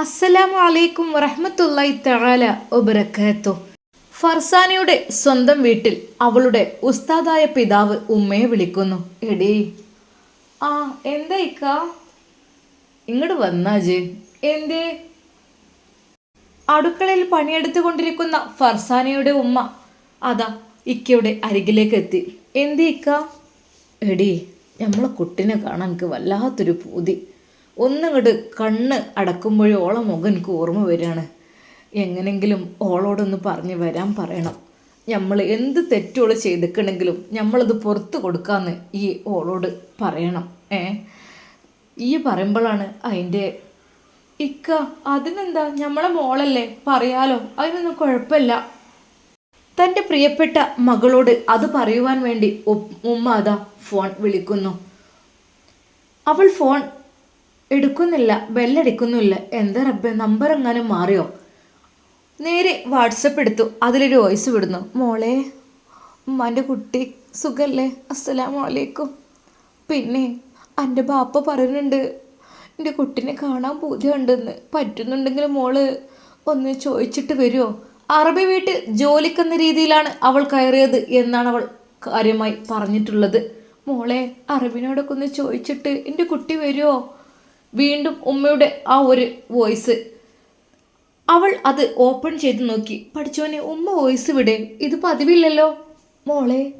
അസ്സലാമു അലൈക്കും വറഹമത്തല്ലായി തആല വബറകാത്തു ഫർസാനയുടെ സ്വന്തം വീട്ടിൽ അവളുടെ ഉസ്താദായ പിതാവ് ഉമ്മയെ വിളിക്കുന്നു. എടീ ആ എന്താ ഇക്ക? ഇങ്ങോട്ട് വന്നാജ് എന്തേ? അടുക്കളയിൽ പണിയെടുത്തുകൊണ്ടിരിക്കുന്ന ഫർസാനയുടെ ഉമ്മ അതാ ഇക്കയുടെ അരികിലേക്ക് എത്തി എന്തേ ഇക്ക? എടീ നമ്മളെ കുട്ടിനെ കാണാൻ എനിക്ക് വല്ലാത്തൊരു പൂതി. ഒന്നിങ്ങോട്ട് കണ്ണ് അടക്കുമ്പോഴേ ഓളെ മുഖം എനിക്ക് ഓർമ്മ വരികയാണ്. എങ്ങനെങ്കിലും ഓളോടൊന്ന് പറഞ്ഞ് വരാൻ പറയണം. നമ്മൾ എന്ത് തെറ്റുകൾ ചെയ്തിക്കണമെങ്കിലും നമ്മളത് പുറത്ത് കൊടുക്കാമെന്ന് ഈ ഓളോട് പറയണം. ഏ? ഈ പറയുമ്പോഴാണ് അതിന്റെ ഇക്ക അതിനെന്താ? നമ്മളെ മോളല്ലേ? പറയാലോ? അതിനൊന്നും കുഴപ്പമില്ല. തന്റെ പ്രിയപ്പെട്ട മകളോട് അത് പറയുവാൻ വേണ്ടി ഉമ്മ അതാ ഫോൺ വിളിക്കുന്നു. അവൾ ഫോൺ എടുക്കുന്നില്ല ബെല്ലടിക്കുന്നില്ല. എന്താ റബ്ബെ നമ്പർ എങ്ങാനും മാറിയോ? നേരെ വാട്സപ്പ് എടുത്തു. അതിലൊരു വോയിസ് വിടുന്നു. മോളെ ഉമ്മാന്റെ കുട്ടി സുഖല്ലേ? അസ്സലാമു അലൈക്കും പിന്നെ എന്റെ ബാപ്പ പറയുന്നുണ്ട് എന്റെ കുട്ടീനെ കാണാൻ പൂജയുണ്ടെന്ന് പറ്റുന്നുണ്ടെങ്കിൽ മോൾ ഒന്ന് ചോദിച്ചിട്ട് വരുമോ അറബി വീട്ടിൽ ജോലിക്കെന്ന രീതിയിലാണ് അവൾ കയറിയത് എന്നാണ് അവൾ കാര്യമായി പറഞ്ഞിട്ടുള്ളത്. മോളെ അറബിനോടൊക്കെ ഒന്ന് ചോദിച്ചിട്ട് എന്റെ കുട്ടി വരുമോ വീണ്ടും ഉമ്മയുടെ ആ ഒരു വോയിസ്. അവൾ അത് ഓപ്പൺ ചെയ്ത് നോക്കി. പഠിച്ചോനെ ഉമ്മ വോയിസ് വിടെ. ഇത് പതിവില്ലല്ലോ. മോളെ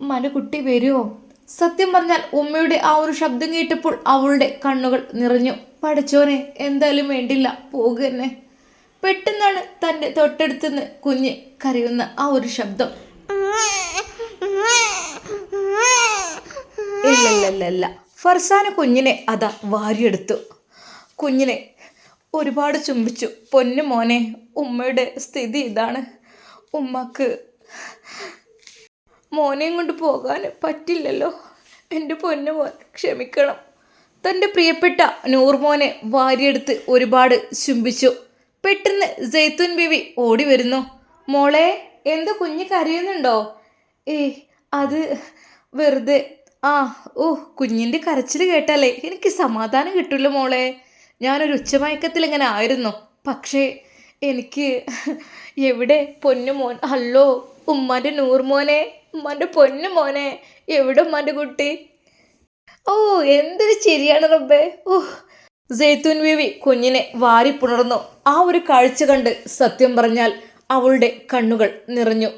ഉമ്മാന്റെ കുട്ടി വരുമോ സത്യം പറഞ്ഞാൽ ഉമ്മയുടെ ആ ഒരു ശബ്ദം കേട്ടപ്പോൾ അവളുടെ കണ്ണുകൾ നിറഞ്ഞു. പഠിച്ചോനെ എന്തായാലും വേണ്ടില്ല. പോകുക തന്നെ പെട്ടെന്നാണ് തന്റെ തൊട്ടടുത്തുനിന്ന് കുഞ്ഞ് കരയുന്ന ആ ഒരു ശബ്ദം. ഇല്ലല്ലല്ല ഫർസാന കുഞ്ഞിനെ അതാ വാരിയെടുത്തു. കുഞ്ഞിനെ ഒരുപാട് ചുംബിച്ചു. പൊന്നു മോനെ ഉമ്മയുടെ സ്ഥിതി ഇതാണ്. ഉമ്മക്ക് മോനെയും കൊണ്ട് പോകാൻ പറ്റില്ലല്ലോ. എന്റെ പൊന്നു മോൻ ക്ഷമിക്കണം. തന്റെ പ്രിയപ്പെട്ട നൂർമോനെ വാരിയെടുത്ത് ഒരുപാട് ചുംബിച്ചു. പെട്ടെന്ന് ജെയ്ത്തുൻ ബിവി ഓടി വരുന്നു. മോളെ എന്ത് കുഞ്ഞ് കരയുന്നുണ്ടോ? ഏയ് അത് വെറുതെ ആ ഓ കുഞ്ഞിന്റെ കരച്ചിൽ കേട്ടാലേ എനിക്ക് സമാധാനം കിട്ടില്ല മോളെ? ഞാനൊരു ഉച്ചമയക്കത്തിൽ ഇങ്ങനെ ആയിരുന്നു. പക്ഷേ എനിക്ക് എവിടെ പൊന്നു മോൻ? അല്ലോ ഉമ്മാന്റെ നൂർമോനെ ഉമ്മാന്റെ പൊന്നു മോനെ എവിടെ ഉമ്മാന്റെ കുട്ടി? ഓ എന്തൊരു ചിരിയാണ് റബ്ബേ. ഓ ജെയ്ത്തൂൻ ബീവി കുഞ്ഞിനെ വാരി പുണർന്നു. ആ ഒരു കാഴ്ച കണ്ട് സത്യം പറഞ്ഞാൽ അവളുടെ കണ്ണുകൾ നിറഞ്ഞു.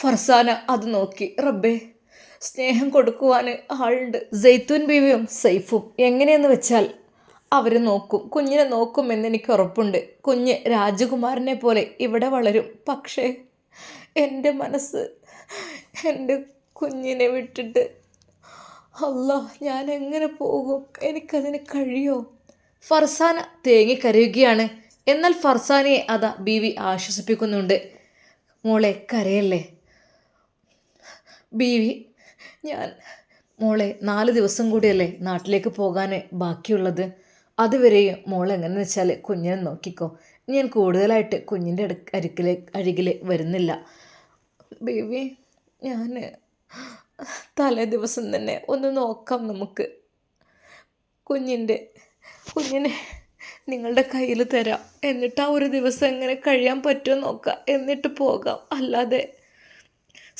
ഫർസാന അത് നോക്കി റബ്ബേ. സ്നേഹം കൊടുക്കുവാൻ ആളുണ്ട്. ജെയ്ത്തൂൻ ബീവിയും സൈഫും എങ്ങനെയെന്ന് വെച്ചാൽ അവർ നോക്കും. കുഞ്ഞിനെ നോക്കും എന്നെനിക്ക് ഉറപ്പുണ്ട്. കുഞ്ഞ് രാജകുമാരനെ പോലെ ഇവിടെ വളരും. പക്ഷേ എന്റെ മനസ്സ് എന്റെ കുഞ്ഞിനെ വിട്ടിട്ട് അല്ല ഞാൻ എങ്ങനെ പോകും? എനിക്കതിന് കഴിയോ? ഫർസാന തേങ്ങിക്കരയുകയാണ് എന്നാൽ ഫർസാനയെ അതാ ബീവി ആശ്വസിപ്പിക്കുന്നുണ്ട്. മോളെ കരയല്ലേ? ബീവി ഞാൻ. മോളെ നാല് ദിവസം കൂടിയല്ലേ നാട്ടിലേക്ക് പോകാൻ ബാക്കിയുള്ളത്? അതുവരെയും മോൾ എങ്ങനെയെന്ന് വെച്ചാൽ കുഞ്ഞിനെ നോക്കിക്കോ. ഞാൻ കൂടുതലായിട്ട് കുഞ്ഞിന്റെ അരികിലെ അരികിൽ വരുന്നില്ല. ബേബി ഞാൻ തലേ ദിവസം തന്നെ ഒന്ന് നോക്കാം നമുക്ക്. കുഞ്ഞിന്റെ കുഞ്ഞിനെ നിങ്ങളുടെ കയ്യിൽ തരാം. എന്നിട്ട് ആ ഒരു ദിവസം എങ്ങനെ കഴിയാൻ പറ്റുമോ നോക്കാം. എന്നിട്ട് പോകാം. അല്ലാതെ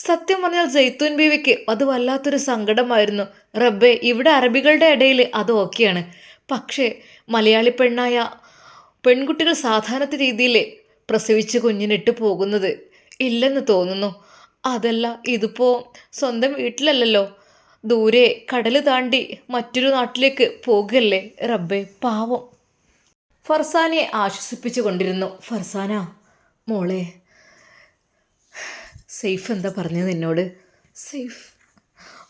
സത്യം പറഞ്ഞാൽ ജെയ്ത്തൂൻ ബീവിക്ക് അത് വല്ലാത്തൊരു സങ്കടമായിരുന്നു. റബ്ബെ ഇവിടെ അറബികളുടെ ഇടയിൽ അത് ഓക്കെയാണ്. പക്ഷേ മലയാളി പെണ്ണായ പെൺകുട്ടികൾ സാധാരണത്തെ രീതിയിൽ പ്രസവിച്ച് കുഞ്ഞിനിട്ട് പോകുന്നത് ഇല്ലെന്ന് തോന്നുന്നു. അതല്ല ഇതിപ്പോൾ സ്വന്തം വീട്ടിലല്ലല്ലോ. ദൂരെ കടൽ താണ്ടി മറ്റൊരു നാട്ടിലേക്ക് പോകല്ലേ റബ്ബെ? പാവം. ഫർസാനെ ആശ്വസിപ്പിച്ചു കൊണ്ടിരുന്നു ഫർസാന മോളെ. സേഫ് എന്താ പറഞ്ഞത് എന്നോട് സെയ്ഫ്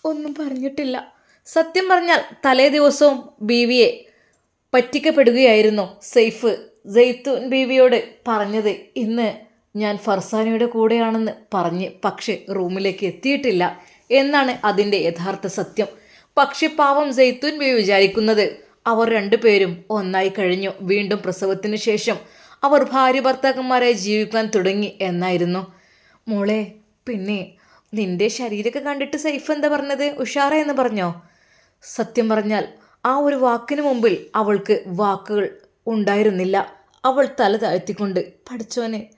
ഒന്നും പറഞ്ഞിട്ടില്ല. സത്യം പറഞ്ഞാൽ തലേ ദിവസവും ബീവിയെ പറ്റിക്കപ്പെടുകയായിരുന്നു സെയ്ഫ് ജെയ്ത്തുൻ ബീവിയോട് പറഞ്ഞത് ഇന്ന് ഞാൻ ഫർസാനയുടെ കൂടെയാണെന്ന് പറഞ്ഞ് പക്ഷെ റൂമിലേക്ക് എത്തിയിട്ടില്ല എന്നാണ് അതിന്റെ യഥാർത്ഥ സത്യം. പക്ഷെ പാവം ജെയ്ത്തുൻ ബീവി വിചാരിക്കുന്നത് അവർ രണ്ടുപേരും ഒന്നായി കഴിഞ്ഞു. വീണ്ടും പ്രസവത്തിന് ശേഷം അവർ ഭാര്യ ഭർത്താക്കന്മാരായി ജീവിക്കാൻ തുടങ്ങി എന്നായിരുന്നു. മോളെ പിന്നെ നിന്റെ ശരീരമൊക്കെ കണ്ടിട്ട് സൈഫ് എന്താ പറഞ്ഞത്? ഉഷാറ എന്ന് പറഞ്ഞോ? സത്യം പറഞ്ഞാൽ ആ ഒരു വാക്കിന് മുമ്പിൽ അവൾക്ക് വാക്കുകൾ ഉണ്ടായിരുന്നില്ല. അവൾ തല താഴ്ത്തിക്കൊണ്ട് പഠിച്ചോനെ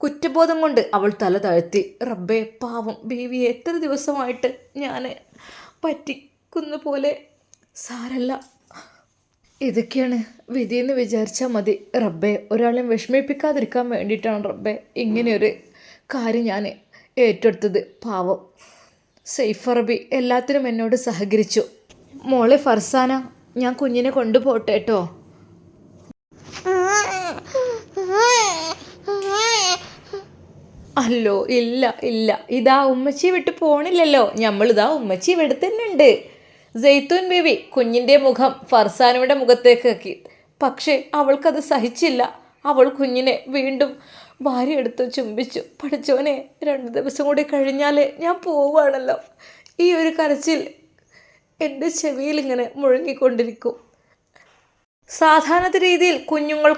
കുറ്റബോധം കൊണ്ട് അവൾ തല താഴ്ത്തി റബ്ബേ പാവം ബേബി എത്ര ദിവസമായിട്ട് ഞാൻ പറ്റിക്കുന്ന പോലെ സാരല്ല. ഇതൊക്കെയാണ് വിധിയെന്ന് വിചാരിച്ചാൽ മതി. റബ്ബെ ഒരാളെയും വിഷമിപ്പിക്കാതിരിക്കാൻ വേണ്ടിയിട്ടാണ് റബ്ബെ ഇങ്ങനെയൊരു കാര്യം ഞാൻ ഏറ്റെടുത്തത് പാവം. സെയ്ഫ് അറബി എല്ലാത്തിനും എന്നോട് സഹകരിച്ചു. മോളെ ഫർസാന ഞാൻ കുഞ്ഞിനെ കൊണ്ടുപോട്ടെ കേട്ടോ അല്ലോ ഇല്ല ഇല്ല. ഇതാ ഉമ്മച്ചി വിട്ട് പോണില്ലല്ലോ. നമ്മളിതാ ഉമ്മച്ചി ഇവിടെ തന്നെ ഉണ്ട് ജെയ്ത്തൂൻ ബേബി കുഞ്ഞിന്റെ മുഖം ഫർസാനയുടെ മുഖത്തേക്ക് ആക്കി. പക്ഷേ അവൾക്കത് സഹിച്ചില്ല. അവൾ കുഞ്ഞിനെ വീണ്ടും ഭാര്യ എടുത്ത് ചുംബിച്ചു. പഠിച്ചവനെ രണ്ട് ദിവസം കൂടി കഴിഞ്ഞാലേ ഞാൻ പോവുകയാണല്ലോ. ഈ ഒരു കരച്ചിൽ എന്റെ ചെവിയിൽ ഇങ്ങനെ മുഴങ്ങിക്കൊണ്ടിരിക്കും. സാധാരണ രീതിയിൽ കുഞ്ഞുങ്ങൾ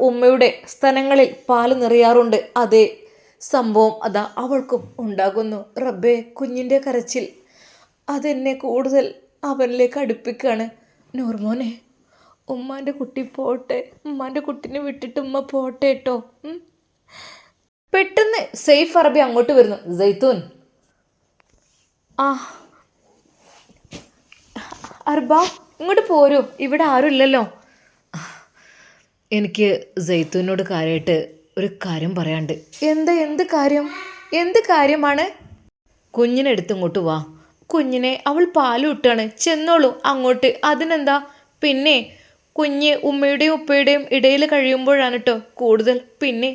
ഉമ്മയുടെ സ്തനങ്ങളിൽ പാൽ നിറയാറുണ്ട്. അതേ സംഭവം അതാ അവൾക്കും ഉണ്ടാകുന്നു. റബ്ബേ കുഞ്ഞിന്റെ കരച്ചിൽ അതെന്നെ കൂടുതൽ അവനിലേക്ക് അടുപ്പിക്കുകയാണ് നൂർമോനെ ഉമ്മാന്റെ കുട്ടി പോട്ടെ. ഉമ്മാന്റെ കുട്ടീനെ വിട്ടിട്ട് ഉമ്മ പോട്ടെ കേട്ടോ. പെട്ടെന്ന് സെയ്ഫ് അറബി അങ്ങോട്ട് വരുന്നു. ജൈത്തൂൻ ആ. അർബ ഇങ്ങോട്ട് പോരൂ. ഇവിടെ ആരും ഇല്ലല്ലോ. എനിക്ക് ജൈത്തൂനോട് കാര്യമായിട്ട് ഒരു കാര്യം പറയാണ്ട് എന്താ എന്ത് കാര്യം? എന്ത് കാര്യമാണ്? കുഞ്ഞിനെ എടുത്ത് ഇങ്ങോട്ട് വാ. കുഞ്ഞിനെ അവൾ പാൽ വിട്ടാണ്. ചെന്നോളൂ. അങ്ങോട്ട്. അതിനെന്താ? പിന്നെ കുഞ്ഞ് ഉമ്മയുടെയും ഉപ്പയുടെയും ഇടയിൽ കഴിയുമ്പോഴാണ് കേട്ടോ കൂടുതൽ. പിന്നെ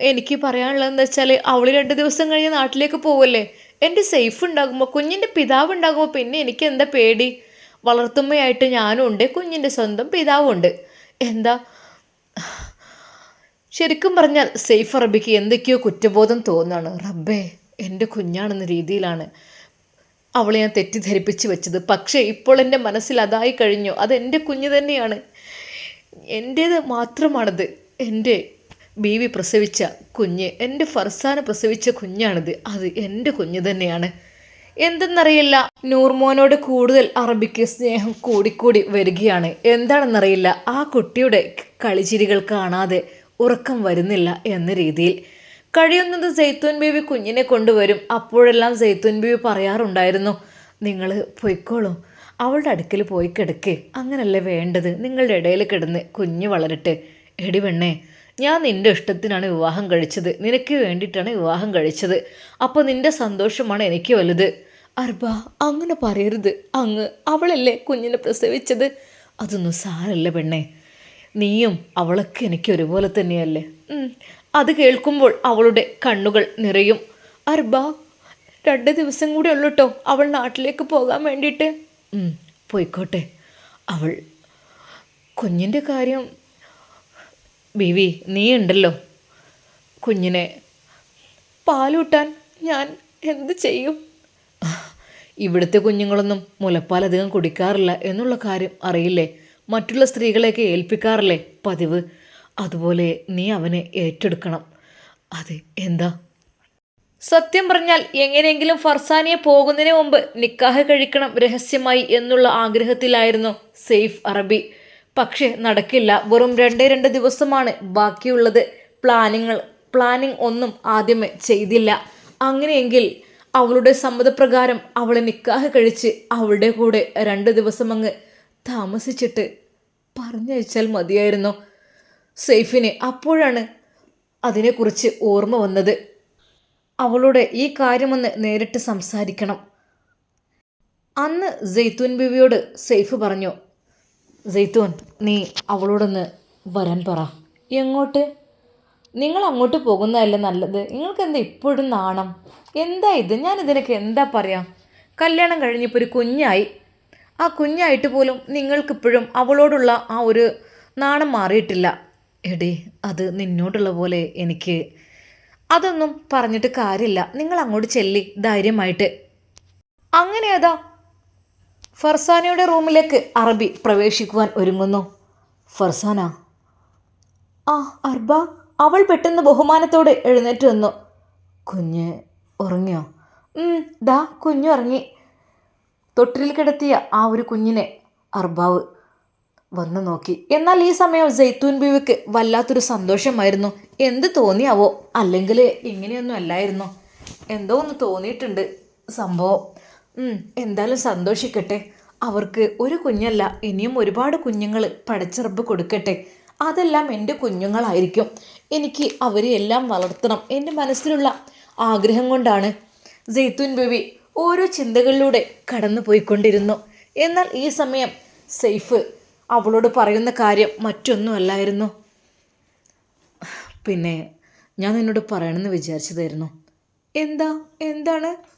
എനിക്ക് പറയാനുള്ളതെന്ന് വെച്ചാൽ അവൾ രണ്ട് ദിവസം കഴിഞ്ഞ് നാട്ടിലേക്ക് പോവല്ലേ? എന്റെ സേഫ് ഉണ്ടാകുമ്പോൾ കുഞ്ഞിന്റെ പിതാവ് ഉണ്ടാകുമ്പോൾ പിന്നെ എനിക്ക് എന്താ പേടി? വളർത്തുമ്മയായിട്ട് ഞാനും ഉണ്ട് കുഞ്ഞിന്റെ സ്വന്തം പിതാവും ഉണ്ട്. എന്താ? ശരിക്കും പറഞ്ഞാൽ സേഫ് അറബിക്ക് എന്തൊക്കെയോ കുറ്റബോധം തോന്നുകയാണ് റബ്ബേ എന്റെ കുഞ്ഞാണെന്ന രീതിയിലാണ് അവളെ ഞാൻ തെറ്റിദ്ധരിപ്പിച്ച് വെച്ചത്. പക്ഷേ ഇപ്പോൾ എന്റെ മനസ്സിൽ അതായി കഴിഞ്ഞു. അത് എന്റെ കുഞ്ഞ് തന്നെയാണ്. എന്റേത് മാത്രമാണത്. എന്റെ ബീവി പ്രസവിച്ച കുഞ്ഞ് എന്റെ ഫർസാന പ്രസവിച്ച കുഞ്ഞാണിത്. അത് എന്റെ കുഞ്ഞ് തന്നെയാണ്. എന്തെന്നറിയില്ല. നൂർമോനോട് കൂടുതൽ അറബിക്ക് സ്നേഹം കൂടിക്കൂടി വരികയാണ്. എന്താണെന്നറിയില്ല. ആ കുട്ടിയുടെ കളിചിരികൾ കാണാതെ ഉറക്കം വരുന്നില്ല എന്ന രീതിയിൽ. കഴിയുന്നത് സൈത്തൂൻ ബീവി കുഞ്ഞിനെ കൊണ്ടുവരും. അപ്പോഴെല്ലാം സൈത്തൂൻ ബീവി പറയാറുണ്ടായിരുന്നു നിങ്ങൾ പൊയ്ക്കോളും. അവളുടെ അടുക്കൽ പോയി കിടക്ക്. അങ്ങനല്ലേ വേണ്ടത്. നിങ്ങളുടെ ഇടയിൽ കിടന്ന് കുഞ്ഞ് വളരട്ടെ. എടി പെണ്ണേ ഞാൻ നിന്റെ ഇഷ്ടത്തിനാണ് വിവാഹം കഴിച്ചത്. നിനക്ക് വേണ്ടിയിട്ടാണ് വിവാഹം കഴിച്ചത്. അപ്പോൾ നിന്റെ സന്തോഷമാണ് എനിക്ക് വലുത്. അർബ അങ്ങനെ പറയരുത്. അങ്ങ് അവളല്ലേ കുഞ്ഞിനെ പ്രസവിച്ചത്? അതൊന്നും സാരല്ല പെണ്ണേ. നീയും അവളൊക്കെ എനിക്ക് ഒരുപോലെ തന്നെയല്ലേ? അത് കേൾക്കുമ്പോൾ അവളുടെ കണ്ണുകൾ നിറയും. അർബ രണ്ട് ദിവസം കൂടെ ഉള്ളൂ കേട്ടോ അവൾ നാട്ടിലേക്ക് പോകാൻ വേണ്ടിയിട്ട്. പോയിക്കോട്ടെ. അവൾ കുഞ്ഞിന്റെ കാര്യം ബീവി നീ ഉണ്ടല്ലോ കുഞ്ഞിനെ പാലൂട്ടാൻ ഞാൻ എന്ത് ചെയ്യും? ഇവിടുത്തെ കുഞ്ഞുങ്ങളൊന്നും മുലപ്പാൽ അധികം കുടിക്കാറില്ല എന്നുള്ള കാര്യം അറിയില്ലേ? മറ്റുള്ള സ്ത്രീകളെയൊക്കെ ഏൽപ്പിക്കാറില്ലേ പതിവ്? അതുപോലെ നീ അവനെ ഏറ്റെടുക്കണം. അതെ എന്താ? സത്യം പറഞ്ഞാൽ എങ്ങനെയെങ്കിലും ഫർസാനിയെ പോകുന്നതിന് മുമ്പ് നിക്കാഹ് കഴിക്കണം രഹസ്യമായി എന്നുള്ള ആഗ്രഹത്തിലായിരുന്നു സെയ്ഫ് അറബി. പക്ഷേ നടക്കില്ല. വെറും രണ്ടേ രണ്ട് ദിവസമാണ് ബാക്കിയുള്ളത്. പ്ലാനിങ്ങൾ പ്ലാനിങ് ഒന്നും ആദ്യമേ ചെയ്തില്ല. അങ്ങനെയെങ്കിൽ അവളുടെ സമ്മതപ്രകാരം അവളെ നിക്കാഹ് കഴിച്ച് അവളുടെ കൂടെ രണ്ട് ദിവസം അങ്ങ് താമസിച്ചിട്ട് പറഞ്ഞയച്ചാൽ മതിയായിരുന്നു. സെയ്ഫിന് അപ്പോഴാണ് അതിനെക്കുറിച്ച് ഓർമ്മ വന്നത്. അവളുടെ ഈ കാര്യമൊന്ന് നേരിട്ട് സംസാരിക്കണം. അന്ന് ജെയ്ത്തൂൻ ബിവിയോട് സെയ്ഫ് പറഞ്ഞു ജെയ്ത്തൂൻ നീ അവളോടൊന്ന് വരാൻ പറ. എങ്ങോട്ട്? നിങ്ങൾ അങ്ങോട്ട് പോകുന്നതല്ലേ നല്ലത്. നിങ്ങൾക്ക് എന്താ ഇപ്പോഴും നാണം? എന്താ ഇത്? ഞാൻ ഇതിനൊക്കെ എന്താ പറയാം? കല്യാണം കഴിഞ്ഞപ്പോൾ ഒരു കുഞ്ഞായി. ആ കുഞ്ഞായിട്ട് പോലും നിങ്ങൾക്കിപ്പോഴും അവളോടുള്ള ആ ഒരു നാണം മാറിയിട്ടില്ല. എടേ അത് നിന്നോടുള്ള പോലെ എനിക്ക്. അതൊന്നും പറഞ്ഞിട്ട് കാര്യമില്ല. നിങ്ങൾ അങ്ങോട്ട് ചെല്ലി ധൈര്യമായിട്ട്. അങ്ങനെ അതാ ഫർസാനയുടെ റൂമിലേക്ക് അറബി പ്രവേശിക്കുവാൻ ഒരുങ്ങുന്നു. ഫർസാന. ആ അർബ അവൾ പെട്ടെന്ന് ബഹുമാനത്തോടെ എഴുന്നേറ്റ് വന്നു കുഞ്ഞ് ഉറങ്ങിയോ? ദാ കുഞ്ഞു ഉറങ്ങി. തൊട്ടിൽ കിടത്തിയ ആ ഒരു കുഞ്ഞിനെ അർബാവ് വന്നു നോക്കി. എന്നാൽ ഈ സമയം ജെയ്ത്തൂൻ ബീവിക്ക് വല്ലാത്തൊരു സന്തോഷമായിരുന്നു. എന്ത് തോന്നിയാവോ? അല്ലെങ്കിൽ ഇങ്ങനെയൊന്നും അല്ലായിരുന്നു. എന്തോ ഒന്ന് തോന്നിയിട്ടുണ്ട് സംഭവം. എന്തായാലും സന്തോഷിക്കട്ടെ. അവർക്ക് ഒരു കുഞ്ഞല്ല ഇനിയും ഒരുപാട് കുഞ്ഞുങ്ങൾ പടച്ചിറപ്പ് കൊടുക്കട്ടെ. അതെല്ലാം എന്റെ കുഞ്ഞുങ്ങളായിരിക്കും. എനിക്ക് അവരെ എല്ലാം വളർത്തണം എന്റെ മനസ്സിലുള്ള ആഗ്രഹം കൊണ്ടാണ് ജെയ്ത്തുൻ ബേബി ഓരോ ചിന്തകളിലൂടെ കടന്നു പോയിക്കൊണ്ടിരുന്നു എന്നാൽ ഈ സമയം സെയ്ഫ് അവളോട് പറയുന്ന കാര്യം മറ്റൊന്നുമല്ലായിരുന്നു. പിന്നെ ഞാൻ നിന്നോട് പറയണമെന്ന് വിചാരിച്ചതായിരുന്നു. എന്താ? എന്താണ്?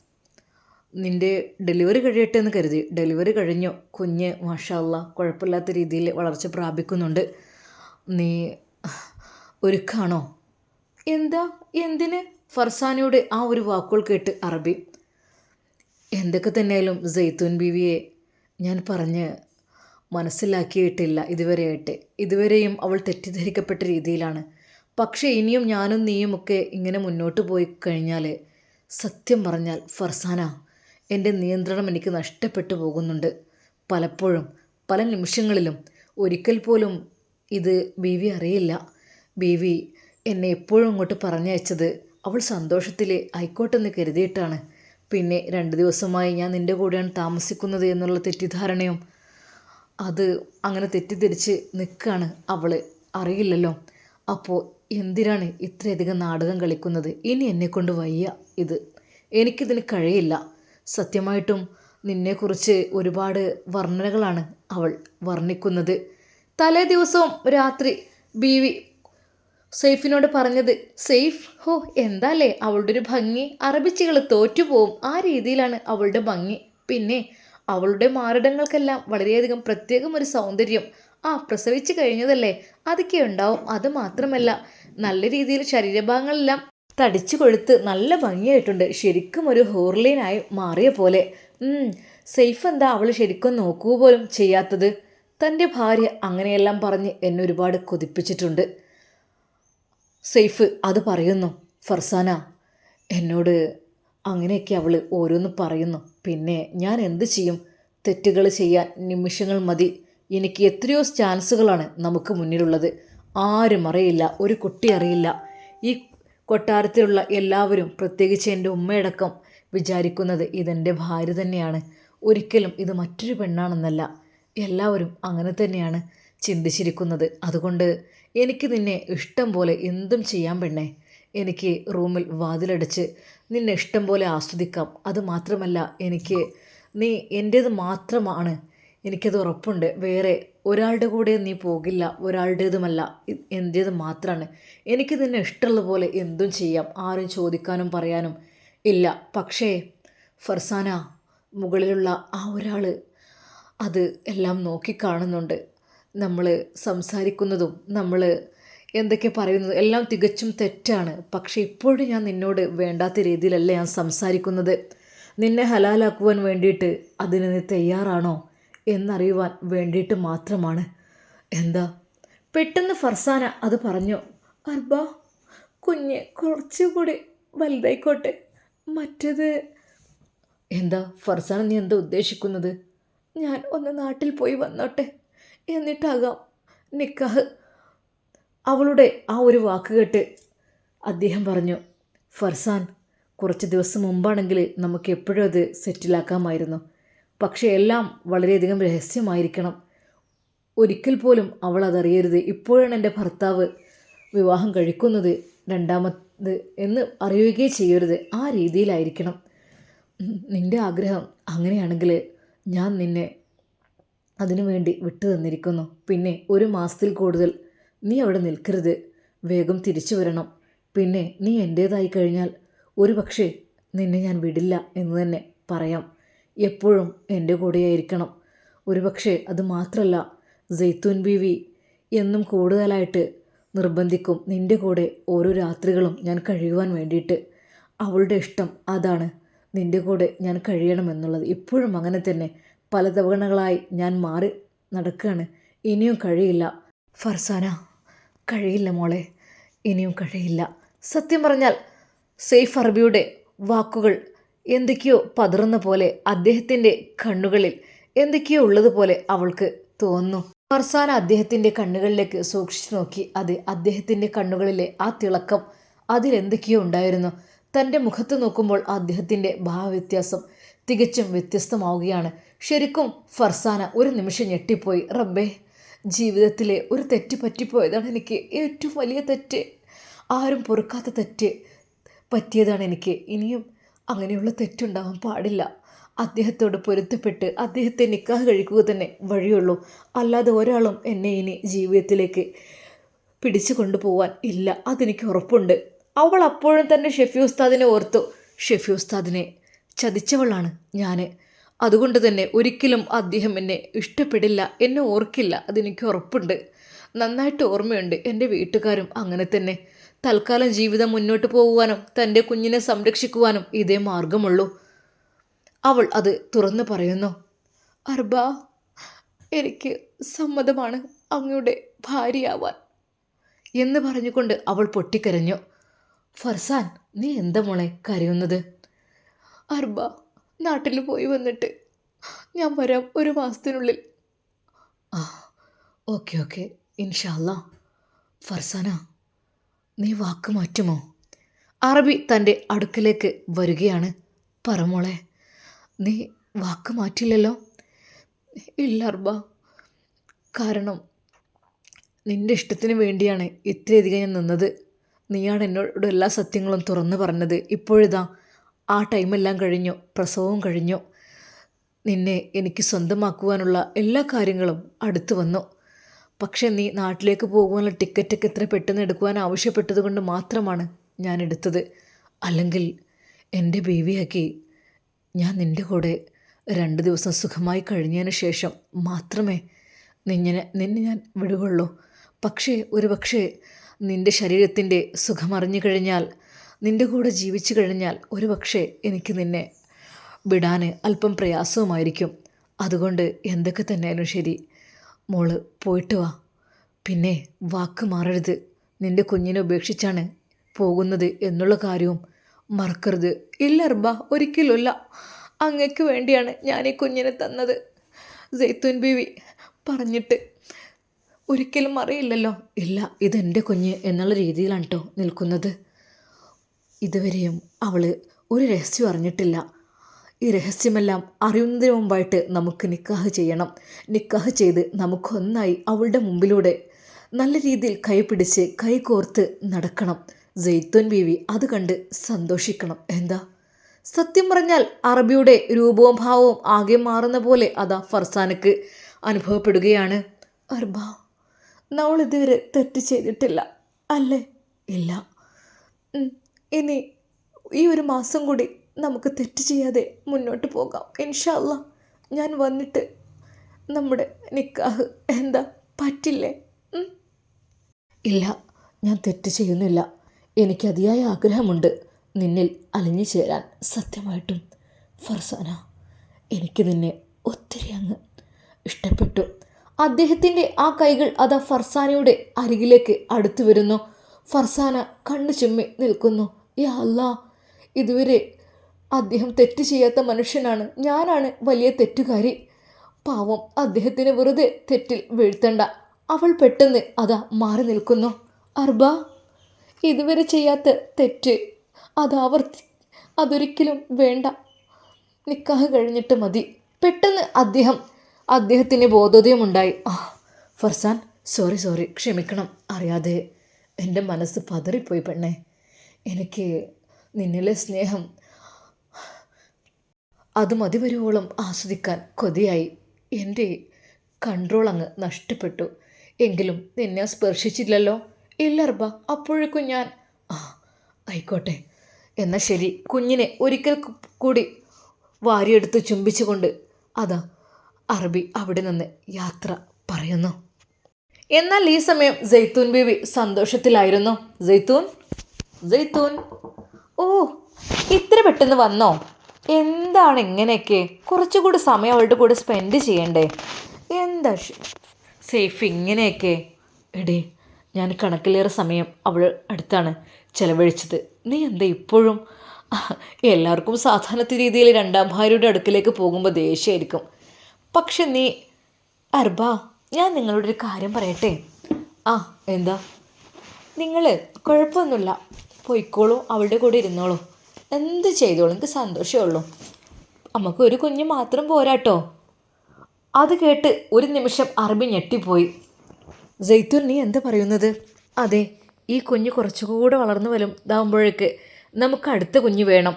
നിന്റെ ഡെലിവറി കഴിയട്ടെ എന്ന് കരുതി. ഡെലിവറി കഴിഞ്ഞു. കുഞ്ഞ് മാഷാല്ല കുഴപ്പമില്ലാത്ത രീതിയിൽ വളർച്ച പ്രാപിക്കുന്നുണ്ട്. നീ ഒരുക്കാണോ? എന്താ? എന്തിന്? ഫർസാനയുടെ ആ ഒരു വാക്കുകൾ കേട്ട് അറബി. എന്തൊക്കെ തന്നെയാലും ജെയ്ത്തൂൻ ബീവിയെ ഞാൻ പറഞ്ഞ് മനസ്സിലാക്കിയിട്ടില്ല ഇതുവരെയായിട്ട്. ഇതുവരെയും അവൾ തെറ്റിദ്ധരിക്കപ്പെട്ട രീതിയിലാണ്. പക്ഷേ ഇനിയും ഞാനും നീയും ഒക്കെ ഇങ്ങനെ മുന്നോട്ട് പോയി കഴിഞ്ഞാൽ സത്യം പറഞ്ഞാൽ ഫർസാന. എന്റെ നിയന്ത്രണം എനിക്ക് നഷ്ടപ്പെട്ടു പോകുന്നുണ്ട്. പലപ്പോഴും പല നിമിഷങ്ങളിലും ഒരിക്കൽ പോലും ഇത് ബീവി അറിയില്ല. ബീവി എന്നെ എപ്പോഴും അങ്ങോട്ട് പറഞ്ഞയച്ചത് അവൾ സന്തോഷത്തിൽ ആയിക്കോട്ടെന്ന് കരുതിയിട്ടാണ്. പിന്നെ രണ്ട് ദിവസമായി ഞാൻ നിന്റെ കൂടെയാണ് താമസിക്കുന്നത് എന്നുള്ള തെറ്റിദ്ധാരണയും അത് അങ്ങനെ തെറ്റിദ്ധരിച്ച് നിൽക്കുകയാണ് അവൾ അറിയില്ലല്ലോ. അപ്പോൾ എന്തിനാണ് ഇത്രയധികം നാടകം കളിക്കുന്നത്? ഇനി എന്നെക്കൊണ്ട് വയ്യ ഇത്. എനിക്കിതിന് കഴിയില്ല. സത്യമായിട്ടും നിന്നെക്കുറിച്ച് ഒരുപാട് വർണനകളാണ് അവൾ വർണിക്കുന്നത്. തലേ ദിവസവും രാത്രി ബീവി സെയ്ഫിനോട് പറഞ്ഞത് സെയ്ഫ് ഹോ എന്താല്ലേ? അവളുടെ ഒരു ഭംഗി. അറബിച്ചികൾ തോറ്റുപോകും ആ രീതിയിലാണ് അവളുടെ ഭംഗി. പിന്നെ അവളുടെ മാറിടങ്ങൾക്കെല്ലാം വളരെയധികം പ്രത്യേകം ഒരു സൗന്ദര്യം. ആ പ്രസവിച്ച് കഴിഞ്ഞതല്ലേ? അതൊക്കെ ഉണ്ടാവും. അത് മാത്രമല്ല നല്ല രീതിയിൽ ശരീരഭാഗങ്ങളെല്ലാം തടിച്ചു കൊഴുത്ത് നല്ല ഭംഗിയായിട്ടുണ്ട്. ശരിക്കും ഒരു ഹോർലൈനായി മാറിയ പോലെ. സെയ്ഫ് എന്താ അവൾ ശരിക്കും നോക്കുക പോലും ചെയ്യാത്തത്? തന്റെ ഭാര്യ അങ്ങനെയെല്ലാം പറഞ്ഞ് എന്നെ ഒരുപാട് കൊതിപ്പിച്ചിട്ടുണ്ട്. സെയ്ഫ് അത് പറയുന്നു. ഫർസാന എന്നോട് അങ്ങനെയൊക്കെ അവൾ ഓരോന്ന് പറയുന്നു. പിന്നെ ഞാൻ എന്ത് ചെയ്യും? തെറ്റുകൾ ചെയ്യാൻ നിമിഷങ്ങൾ മതി. എനിക്ക് എത്രയോ ചാൻസുകളാണ് നമുക്ക് മുന്നിലുള്ളത്. ആരും അറിയില്ല ഒരു കുട്ടി അറിയില്ല. ഈ കൊട്ടാരത്തിലുള്ള എല്ലാവരും പ്രത്യേകിച്ച് എന്റെ ഉമ്മയടക്കം വിചാരിക്കുന്നത് ഇതെന്റെ ഭാര്യ തന്നെയാണ്. ഒരിക്കലും ഇത് മറ്റൊരു പെണ്ണാണെന്നല്ല. എല്ലാവരും അങ്ങനെ തന്നെയാണ് ചിന്തിച്ചിരിക്കുന്നത്. അതുകൊണ്ട് എനിക്ക് നിന്നെ ഇഷ്ടം പോലെ എന്തും ചെയ്യാൻ പെണ്ണേ. എനിക്ക് റൂമിൽ വാതിലടച്ച് നിന്നെ ഇഷ്ടം പോലെ ആസ്വദിക്കാം. അത് മാത്രമല്ല എനിക്ക് നീ എന്റേത് മാത്രമാണ്. എനിക്കത് ഉറപ്പുണ്ട്. വേറെ ഒരാളുടെ കൂടെ നീ പോകില്ല ഒരാളുടേതുമല്ല എന്റേത് മാത്രമാണ് എനിക്ക് നിന്നെ ഇഷ്ടമുള്ള പോലെ എന്തും ചെയ്യാം ആരും ചോദിക്കാനും പറയാനും ഇല്ല. പക്ഷേ ഫർസാന മുകളിലുള്ള ആ ഒരാൾ അത് എല്ലാം നോക്കിക്കാണുന്നുണ്ട് നമ്മൾ സംസാരിക്കുന്നതും നമ്മൾ എന്തൊക്കെ പറയുന്നതും എല്ലാം തികച്ചും തെറ്റാണ്. പക്ഷേ ഇപ്പോഴും ഞാൻ നിന്നോട് വേണ്ടാത്ത രീതിയിലല്ല ഞാൻ സംസാരിക്കുന്നത്. നിന്നെ ഹലാലാക്കുവാൻ വേണ്ടിയിട്ട് അതിന് നീ തയ്യാറാണോ? എന്നറിയുവാൻ വേണ്ടിയിട്ട് മാത്രമാണ്. എന്താ? പെട്ടെന്ന് ഫർസാന അത് പറഞ്ഞു. അർബ കുഞ്ഞ് കുറച്ചുകൂടി വലുതായിക്കോട്ടെ. മറ്റത് എന്താ? ഫർസാന നീ എന്താ ഉദ്ദേശിക്കുന്നത്? ഞാൻ ഒന്ന് നാട്ടിൽ പോയി വന്നോട്ടെ. എന്നിട്ടാകാം നിക്കാഹ്. അവളുടെ ആ ഒരു വാക്ക് കേട്ട് അദ്ദേഹം പറഞ്ഞു ഫർസാൻ കുറച്ച് ദിവസം മുമ്പാണെങ്കിൽ നമുക്ക് എപ്പോഴും അത് സെറ്റിലാക്കാമായിരുന്നു. പക്ഷേ എല്ലാം വളരെയധികം രഹസ്യമായിരിക്കണം. ഒരിക്കൽ പോലും അവൾ അതറിയരുത്. ഇപ്പോഴാണ് എന്റെ ഭർത്താവ് വിവാഹം കഴിക്കുന്നത് രണ്ടാമത് എന്ന് അറിയുകയേ ചെയ്യരുത്. ആ രീതിയിലായിരിക്കണം. നിന്റെ ആഗ്രഹം അങ്ങനെയാണെങ്കിൽ ഞാൻ നിന്നെ അതിനു വേണ്ടി വിട്ടു തന്നിരിക്കുന്നു. പിന്നെ ഒരു മാസത്തിൽ കൂടുതൽ നീ അവിടെ നിൽക്കരുത്. വേഗം തിരിച്ചു വരണം. പിന്നെ നീ എന്റേതായി കഴിഞ്ഞാൽ ഒരു പക്ഷേ നിന്നെ ഞാൻ വിടില്ല എന്ന് തന്നെ പറയാം. എപ്പോഴും എന്റെ കൂടെയായിരിക്കണം. ഒരുപക്ഷെ അത് മാത്രമല്ല ജെയ്ത്തൂൻ ബീവി എന്നും കൂടുതലായിട്ട് നിർബന്ധിക്കും നിന്റെ കൂടെ ഓരോ രാത്രികളും ഞാൻ കഴിയുവാൻ വേണ്ടിയിട്ട്. അവളുടെ ഇഷ്ടം അതാണ്. നിന്റെ കൂടെ ഞാൻ കഴിയണമെന്നുള്ളത് ഇപ്പോഴും അങ്ങനെ തന്നെ. പല തവണകളായി ഞാൻ മാറി നടക്കുകയാണ് ഇനിയും കഴിയില്ല. ഫർസാന കഴിയില്ല മോളെ. ഇനിയും കഴിയില്ല. സത്യം പറഞ്ഞാൽ സെയ്ഫ് അറബിയുടെ വാക്കുകൾ എന്തൊക്കെയോ പതറുന്ന പോലെ അദ്ദേഹത്തിന്റെ കണ്ണുകളിൽ എന്തൊക്കെയോ ഉള്ളതുപോലെ അവൾക്ക് തോന്നുന്നു. ഫർസാന അദ്ദേഹത്തിന്റെ കണ്ണുകളിലേക്ക് സൂക്ഷിച്ചു നോക്കി. അത് അദ്ദേഹത്തിന്റെ കണ്ണുകളിലെ ആ തിളക്കം അതിലെന്തൊക്കെയോ ഉണ്ടായിരുന്നു. തന്റെ മുഖത്ത് നോക്കുമ്പോൾ അദ്ദേഹത്തിന്റെ ഭാവവ്യത്യാസം തികച്ചും വ്യത്യസ്തമാവുകയാണ്. ശരിക്കും ഫർസാന ഒരു നിമിഷം ഞെട്ടിപ്പോയി. റബ്ബേ ജീവിതത്തിലെ ഒരു തെറ്റ് പറ്റിപ്പോയതാണ് എനിക്ക് ഏറ്റവും വലിയ തെറ്റ്. ആരും പൊറുക്കാത്ത തെറ്റ് പറ്റിയതാണ് എനിക്ക്. ഇനിയും അങ്ങനെയുള്ള തെറ്റുണ്ടാവാൻ പാടില്ല. അദ്ദേഹത്തോട് പൊരുത്തപ്പെട്ട് അദ്ദേഹത്തെ നിക്കാഹ് കഴിക്കുക തന്നെ വഴിയുള്ളൂ. അല്ലാതെ ഒരാളും എന്നെ ഇനി ജീവിതത്തിലേക്ക് പിടിച്ചു കൊണ്ടുപോവാൻ ഇല്ല. അതെനിക്ക് ഉറപ്പുണ്ട്. അവൾ അപ്പോഴും തന്നെ ഷെഫി ഉസ്താദിനെ ഓർത്തു. ഷെഫി ഉസ്താദിനെ ചതിച്ചവളാണ് ഞാൻ അതുകൊണ്ട് തന്നെ ഒരിക്കലും അദ്ദേഹം എന്നെ ഇഷ്ടപ്പെടില്ല എന്നെ ഓർക്കില്ല. അതെനിക്ക് ഉറപ്പുണ്ട്. നന്നായിട്ട് ഓർമ്മയുണ്ട്. എന്റെ വീട്ടുകാരും അങ്ങനെ തന്നെ. തൽക്കാലം ജീവിതം മുന്നോട്ട് പോകുവാനും തന്റെ കുഞ്ഞിനെ സംരക്ഷിക്കുവാനും ഇതേ മാർഗമുള്ളൂ. അവൾ അത് തുറന്നു പറയുന്നു അർബ എനിക്ക് സമ്മതമാണ് അങ്ങയുടെ ഭാര്യയാവാൻ എന്ന് പറഞ്ഞുകൊണ്ട് അവൾ പൊട്ടിക്കരഞ്ഞു. ഫർസാൻ നീ എന്താ മോളെ കരയുന്നത്? അർബ നാട്ടിൽ പോയി വന്നിട്ട് ഞാൻ വരാം ഒരു മാസത്തിനുള്ളിൽ. ആ ഓക്കെ ഓക്കെ ഇൻഷാല്ല ഫർസാന നീ വാക്ക് മാറ്റുമോ? അറബി തന്റെ അടുക്കലേക്ക് വരികയാണ്. പറമോളെ നീ വാക്ക് മാറ്റില്ലല്ലോ? ഇല്ല അർബ. കാരണം നിന്റെ ഇഷ്ടത്തിന് വേണ്ടിയാണ് ഇത്രയധികം ഞാൻ നിന്നത്. നീയാണ് എന്നോട് എല്ലാ സത്യങ്ങളും തുറന്നു പറഞ്ഞത്. ഇപ്പോഴിതാ ആ ടൈമെല്ലാം കഴിഞ്ഞു പ്രസവവും കഴിഞ്ഞു. നിന്നെ എനിക്ക് സ്വന്തമാക്കുവാനുള്ള എല്ലാ കാര്യങ്ങളും അടുത്തു വന്നു. പക്ഷേ നീ നാട്ടിലേക്ക് പോകുവാനുള്ള ടിക്കറ്റൊക്കെ എത്ര പെട്ടെന്ന് എടുക്കുവാൻ ആവശ്യപ്പെട്ടത് കൊണ്ട് മാത്രമാണ് ഞാൻ എടുത്തത്. അല്ലെങ്കിൽ എന്റെ ബേബിയാക്കി ഞാൻ നിന്റെ കൂടെ രണ്ട് ദിവസം സുഖമായി കഴിഞ്ഞതിന് ശേഷം മാത്രമേ നിന്നെ നിന്നെ ഞാൻ വിടുകയുള്ളൂ. പക്ഷേ ഒരു പക്ഷേ നിന്റെ ശരീരത്തിന്റെ സുഖമറിഞ്ഞു കഴിഞ്ഞാൽ നിന്റെ കൂടെ ജീവിച്ചു കഴിഞ്ഞാൽ ഒരു പക്ഷേ എനിക്ക് നിന്നെ വിടാൻ അല്പം പ്രയാസവുമായിരിക്കും. അതുകൊണ്ട് എന്തൊക്കെ തന്നെയാലും ശരി മോൾ പോയിട്ട് വാ. പിന്നെ വാക്ക് മാറരുത്. നിന്റെ കുഞ്ഞിനെ ഉപേക്ഷിച്ചാണ് പോകുന്നത് എന്നുള്ള കാര്യവും മറക്കരുത്. ഇല്ല അർബ ഒരിക്കലുമില്ല. അങ്ങക്ക് വേണ്ടിയാണ് ഞാൻ ഈ കുഞ്ഞിനെ തന്നത്. ജെയ്ത്തുൻ ബീവി പറഞ്ഞിട്ട് ഒരിക്കലും അറിയില്ലല്ലോ. ഇല്ല ഇതെന്റെ കുഞ്ഞ് എന്നുള്ള രീതിയിലാണ് കേട്ടോ നിൽക്കുന്നത്. ഇതുവരെയും അവൾ ഒരു രഹസ്യം അറിഞ്ഞിട്ടില്ല. ഈ രഹസ്യമെല്ലാം അറിയുന്നതിന് മുമ്പായിട്ട് നമുക്ക് നിക്കാഹ് ചെയ്യണം. നിക്കാഹ് ചെയ്ത് നമുക്കൊന്നായി അവളുടെ മുമ്പിലൂടെ നല്ല രീതിയിൽ കൈപിടിച്ച് കൈകോർത്ത് നടക്കണം. ജെയ്ത്തുൻ ബീവി അത് കണ്ട് സന്തോഷിക്കണം. എന്താ? സത്യം പറഞ്ഞാൽ അറബിയുടെ രൂപവും ഭാവവും ആകെ മാറുന്ന പോലെ അതാ ഫർസാനക്ക് അനുഭവപ്പെടുകയാണ്. അർബ നമ്മൾ ഇതുവരെ തെറ്റ് ചെയ്തിട്ടില്ല അല്ലേ? ഇല്ല. ഇനി ഈ ഒരു മാസം കൂടി നമുക്ക് തെറ്റ് ചെയ്യാതെ മുന്നോട്ട് പോകാം. ഇൻഷല്ല ഞാൻ വന്നിട്ട് നമ്മുടെ നിക്കാഹ് എന്താ പറ്റില്ലേ? ഇല്ല ഞാൻ തെറ്റ് ചെയ്യുന്നില്ല. എനിക്ക് അതിയായ ആഗ്രഹമുണ്ട് നിന്നിൽ അലിഞ്ഞു ചേരാൻ. സത്യമായിട്ടും ഫർസാന എനിക്ക് നിന്നെ ഒത്തിരി അങ്ങ് ഇഷ്ടപ്പെട്ടു. അദ്ദേഹത്തിന്റെ ആ കൈകൾ അതാ ഫർസാനയുടെ അരികിലേക്ക് അടുത്തു വരുന്നു. ഫർസാന കണ്ണു ചുമ്മി നിൽക്കുന്നു. യാ അല്ലാ ഇതുവരെ അദ്ദേഹം തെറ്റ് ചെയ്യാത്ത മനുഷ്യനാണ്. ഞാനാണ് വലിയ തെറ്റുകാരി. പാവം അദ്ദേഹത്തിന് വെറുതെ തെറ്റിൽ വീഴ്ത്തണ്ട. അവൾ പെട്ടെന്ന് അതാ മാറി നിൽക്കുന്നു. അർബ ഇതുവരെ ചെയ്യാത്ത തെറ്റ് അതാവർത്തി അതൊരിക്കലും വേണ്ട. നിക്കാഹ് കഴിഞ്ഞിട്ട് മതി. പെട്ടെന്ന് അദ്ദേഹം അദ്ദേഹത്തിന് ബോധോദയമുണ്ടായി. ആ ഫർസാൻ സോറി സോറി ക്ഷമിക്കണം. അറിയാതെ എന്റെ മനസ്സ് പതറിപ്പോയി പെണ്ണേ. എനിക്ക് നിന്നിലെ സ്നേഹം അത് മതി വരുവോളം ആസ്വദിക്കാൻ കൊതിയായി. എന്റെ കൺട്രോൾ അങ്ങ് നഷ്ടപ്പെട്ടു. എങ്കിലും നിന്നെ സ്പർശിച്ചില്ലല്ലോ. ഇല്ലർബ അപ്പോഴേക്കും ഞാൻ ആ ആയിക്കോട്ടെ. എന്നാൽ ശരി കുഞ്ഞിനെ ഒരിക്കൽ കൂടി വാരിയെടുത്ത് ചുംബിച്ചുകൊണ്ട് അതാ അറബി അവിടെ നിന്ന് യാത്ര പറയുന്നു. എന്നാൽ ഈ സമയം ജെയ്ത്തൂൻ ബീവി സന്തോഷത്തിലായിരുന്നു. ജെയ്ത്തൂൻ ജെയ്ത്തൂൻ ഓ ഇത്ര പെട്ടെന്ന് വന്നോ? എന്താണ് ഇങ്ങനെയൊക്കെ? കുറച്ചുകൂടി സമയം അവളുടെ കൂടെ സ്പെൻഡ് ചെയ്യണ്ടേ? എന്താ സേഫ് ഇങ്ങനെയൊക്കെ? എടേ ഞാൻ കണക്കിലേറെ സമയം അവൾ അടുത്താണ് ചെലവഴിച്ചത്. നീ എന്താ ഇപ്പോഴും? എല്ലാവർക്കും സാധാരണത്തെ രീതിയിൽ രണ്ടാം ഭാര്യയുടെ അടുക്കിലേക്ക് പോകുമ്പോൾ ദേഷ്യമായിരിക്കും പക്ഷെ നീ അർബ ഞാൻ നിങ്ങളോട് ഒരു കാര്യം പറയട്ടെ? ആ എന്താ? നിങ്ങൾ കുഴപ്പമൊന്നുമില്ല. പൊയ്ക്കോളൂ അവളുടെ കൂടെ ഇരുന്നോളൂ. എന്ത് ചെയ്തോളും? എനിക്ക് സന്തോഷമേ ഉള്ളൂ നമുക്ക് ഒരു കുഞ്ഞ് മാത്രം പോരാട്ടോ. അത് കേട്ട് ഒരു നിമിഷം അറബി ഞെട്ടിപ്പോയി. ജയ്ത്തുൻ നീ എന്താ പറയുന്നത്? അതെ ഈ കുഞ്ഞ് കുറച്ചുകൂടെ വളർന്നു വരും നമുക്ക് അടുത്ത കുഞ്ഞ് വേണം.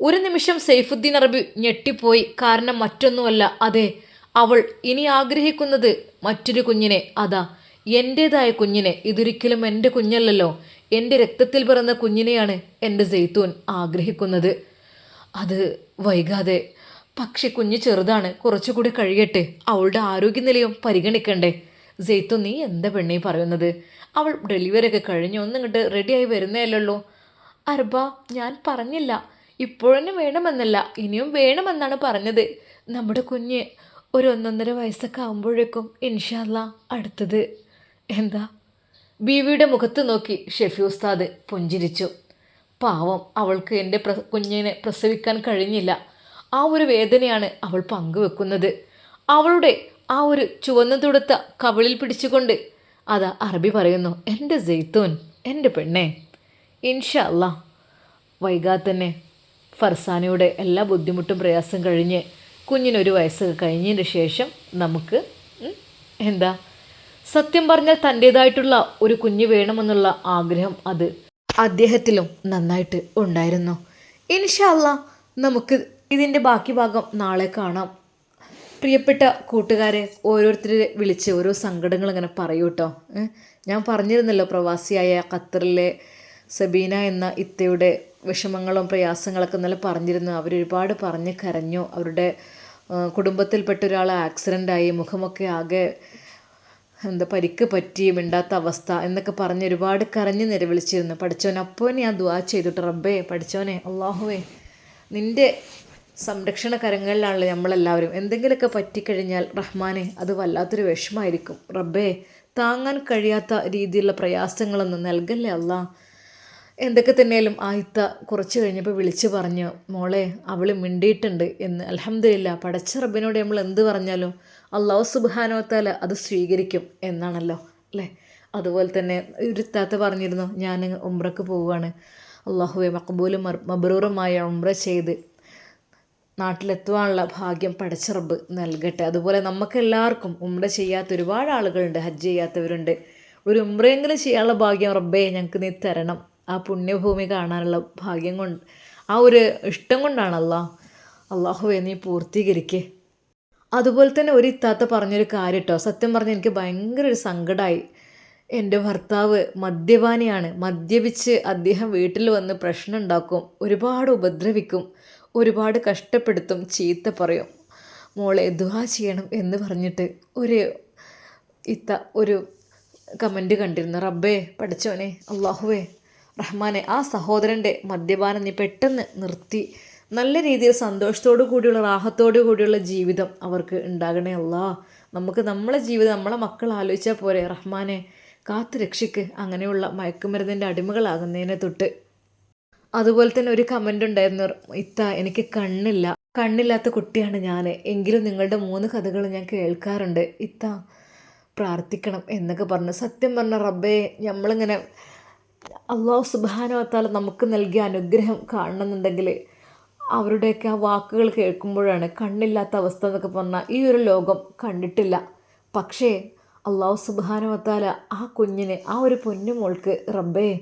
ഒരു നിമിഷം സെയ്ഫുദ്ദീൻ അറബി ഞെട്ടിപ്പോയി. കാരണം മറ്റൊന്നുമല്ല അതെ അവൾ ഇനി ആഗ്രഹിക്കുന്നത് മറ്റൊരു കുഞ്ഞിനെ. അതാ എന്റേതായ കുഞ്ഞിനെ. ഇതൊരിക്കലും എന്റെ കുഞ്ഞല്ലല്ലോ. എന്റെ രക്തത്തിൽ പിറന്ന കുഞ്ഞിനെയാണ് എന്റെ ജെയ്ത്തൂൻ ആഗ്രഹിക്കുന്നത്. അത് വൈകാതെ പക്ഷെ കുഞ്ഞ് ചെറുതാണ് കുറച്ചുകൂടി കഴിയട്ടെ അവളുടെ ആരോഗ്യനിലയും പരിഗണിക്കണ്ടേ. ജെയ്ത്തു നീ എന്താ പെണ്ണി പറയുന്നത്? അവൾ ഡെലിവറി ഒക്കെ കഴിഞ്ഞ് ഒന്നിങ്ങോട്ട് റെഡിയായി വരുന്നേയല്ലോ അർബ ഞാൻ പറഞ്ഞില്ല. ഇപ്പോഴൊന്നും വേണമെന്നല്ല ഇനിയും വേണമെന്നാണ് പറഞ്ഞത്. നമ്മുടെ കുഞ്ഞ് ഒരു ഒന്നൊന്നര വയസ്സൊക്കെ ആകുമ്പോഴേക്കും ഇൻഷാല്ല അടുത്തത്. എന്താ? ബീവിയുടെ മുഖത്ത് നോക്കി ഷെഫി ഉസ്താദ് പുഞ്ചിരിച്ചു. പാവം അവൾക്ക് എന്റെ പ്ര കുഞ്ഞിനെ പ്രസവിക്കാൻ കഴിഞ്ഞില്ല. ആ ഒരു വേദനയാണ് അവൾ പങ്കുവെക്കുന്നത്. അവളുടെ ആ ഒരു ചുവന്നു തുടുത്ത കവിളിൽ പിടിച്ചുകൊണ്ട് അതാ അറബി പറയുന്നു എന്റെ ജെയ്ത്തൂൻ എന്റെ പെണ്ണെ ഇൻഷാ അല്ലാ വൈകാതെ തന്നെ ഫർസാനയുടെ എല്ലാ ബുദ്ധിമുട്ടും പ്രയാസം കഴിഞ്ഞ് കുഞ്ഞിനൊരു വയസ്സ് കഴിഞ്ഞതിന് ശേഷം നമുക്ക് എന്താ സത്യം പറഞ്ഞാൽ തന്റേതായിട്ടുള്ള ഒരു കുഞ്ഞ് വേണമെന്നുള്ള ആഗ്രഹം അത് അദ്ദേഹത്തിലും നന്നായിട്ട് ഉണ്ടായിരുന്നു. ഇൻഷല്ല നമുക്ക് ഇതിന്റെ ബാക്കി ഭാഗം നാളെ കാണാം. പ്രിയപ്പെട്ട കൂട്ടുകാരെ ഓരോരുത്തരെ വിളിച്ച് ഓരോ സങ്കടങ്ങൾ ഇങ്ങനെ പറയൂ കേട്ടോ ഞാൻ പറഞ്ഞിരുന്നല്ലോ പ്രവാസിയായ ഖത്തറിലെ സബീന എന്ന ഇത്തയുടെ വിഷമങ്ങളും പ്രയാസങ്ങളൊക്കെ ഇന്നലെ പറഞ്ഞിരുന്നു. അവരൊരുപാട് പറഞ്ഞ് കരഞ്ഞു. അവരുടെ കുടുംബത്തിൽപ്പെട്ട ഒരാൾ ആക്സിഡന്റായി മുഖമൊക്കെ ആകെ എന്താ പരിക്ക് പറ്റി മിണ്ടാത്ത അവസ്ഥ എന്നൊക്കെ പറഞ്ഞ് ഒരുപാട് കരഞ്ഞ് നിലവിളിച്ചിരുന്നു. പഠിച്ചവനെ അപ്പോൾ ഞാൻ ദുവാ ചെയ്തിട്ട് റബ്ബേ പഠിച്ചവനെ അള്ളാഹുവേ നിന്റെ സംരക്ഷണ കരങ്ങളിലാണല്ലോ നമ്മളെല്ലാവരും. എന്തെങ്കിലുമൊക്കെ പറ്റിക്കഴിഞ്ഞാൽ റഹ്മാനെ അത് വല്ലാത്തൊരു വിഷമായിരിക്കും. റബ്ബേ താങ്ങാൻ കഴിയാത്ത രീതിയിലുള്ള പ്രയാസങ്ങളൊന്നും നൽകല്ലേ അല്ല? എന്തൊക്കെ തന്നെയാലും ആയിത്ത കുറച്ച് കഴിഞ്ഞപ്പോൾ വിളിച്ച് പറഞ്ഞു മോളെ അവൾ മിണ്ടിയിട്ടുണ്ട് എന്ന്. അലഹമില്ല പടച്ച റബ്ബിനോട് നമ്മൾ എന്ത് പറഞ്ഞാലും അള്ളാഹു സുബാനോത്താല അത് സ്വീകരിക്കും എന്നാണല്ലോ അല്ലേ? അതുപോലെ തന്നെ ഒരു താത്ത പറഞ്ഞിരുന്നു ഞാൻ ഉംറക്ക് പോവുകയാണ് അള്ളാഹുവെ മക്കബൂലും മബ്രൂറുമായ ഉംറ ചെയ്ത് നാട്ടിലെത്തുവാനുള്ള ഭാഗ്യം പടച്ചിറബ് നൽകട്ടെ. അതുപോലെ നമുക്കെല്ലാവർക്കും ഉംറ ചെയ്യാത്ത ഒരുപാട് ആളുകളുണ്ട് ഹജ്ജ് ചെയ്യാത്തവരുണ്ട്. ഒരു ഉംറയെങ്കിലും ചെയ്യാനുള്ള ഭാഗ്യം റബ്ബേ ഞങ്ങൾക്ക് നീ തരണം. ആ പുണ്യഭൂമി കാണാനുള്ള ഭാഗ്യം കൊണ്ട് ആ ഒരു ഇഷ്ടം കൊണ്ടാണ് അല്ലാ അള്ളാഹുവെ നീ പൂർത്തീകരിക്കേ. അതുപോലെ തന്നെ ഒരു ഇത്താത്ത പറഞ്ഞൊരു കാര്യം കേട്ടോ സത്യം പറഞ്ഞാൽ എനിക്ക് ഭയങ്കര ഒരു സങ്കടമായി എന്റെ ഭർത്താവ് മദ്യപാനിയാണ്. മദ്യപിച്ച് അദ്ദേഹം വീട്ടിൽ വന്ന് പ്രശ്നം ഉണ്ടാക്കും ഒരുപാട് ഉപദ്രവിക്കും. ഒരുപാട് കഷ്ടപ്പെടുത്തും. ചീത്ത പറയും. മോളെ ദുഹാ ചെയ്യണം എന്ന് പറഞ്ഞിട്ട് ഒരു ഇത്ത ഒരു കമന്റ് കണ്ടിരുന്നു. റബ്ബേ പഠിച്ചോനെ അള്ളാഹുവേ റഹ്മാനെ ആ സഹോദരന്റെ മദ്യപാനം നീ പെട്ടെന്ന് നിർത്തി. നല്ല രീതിയിൽ സന്തോഷത്തോടു കൂടിയുള്ള റാഹത്തോടു കൂടിയുള്ള ജീവിതം അവർക്ക് ഉണ്ടാകണേ അല്ലാ. നമുക്ക് നമ്മളെ ജീവിതം നമ്മളെ മക്കൾ ആലോചിച്ചാൽ പോരെ റഹ്മാനെ കാത്തു രക്ഷിക്ക്. അങ്ങനെയുള്ള മയക്കുമരുന്നിന്റെ അടിമകളാകുന്നതിനെ തൊട്ട്. അതുപോലെ തന്നെ ഒരു കമന്റ് ഉണ്ടായിരുന്നു ഇത്ത എനിക്ക് കണ്ണില്ല. കണ്ണില്ലാത്ത കുട്ടിയാണ് ഞാൻ എങ്കിലും നിങ്ങളുടെ മൂന്ന് കഥകൾ ഞാൻ കേൾക്കാറുണ്ട്. ഇത്ത പ്രാർത്ഥിക്കണം എന്നൊക്കെ പറഞ്ഞു. സത്യം പറഞ്ഞ റബ്ബേ നമ്മളിങ്ങനെ അള്ളാഹു സുബാനോത്താൽ നമുക്ക് നൽകിയ അനുഗ്രഹം കാണണമെന്നുണ്ടെങ്കിൽ അവരുടെയൊക്കെ ആ വാക്കുകൾ കേൾക്കുമ്പോഴാണ് കണ്ണില്ലാത്ത അവസ്ഥ എന്നൊക്കെ പറഞ്ഞാൽ ഈ ഒരു ലോകം കണ്ടിട്ടില്ല. പക്ഷേ അള്ളാഹു സുബാനുവത്താല ആ കുഞ്ഞിനെ ആ ഒരു പൊന്നുമോൾക്ക് റബ്ബേ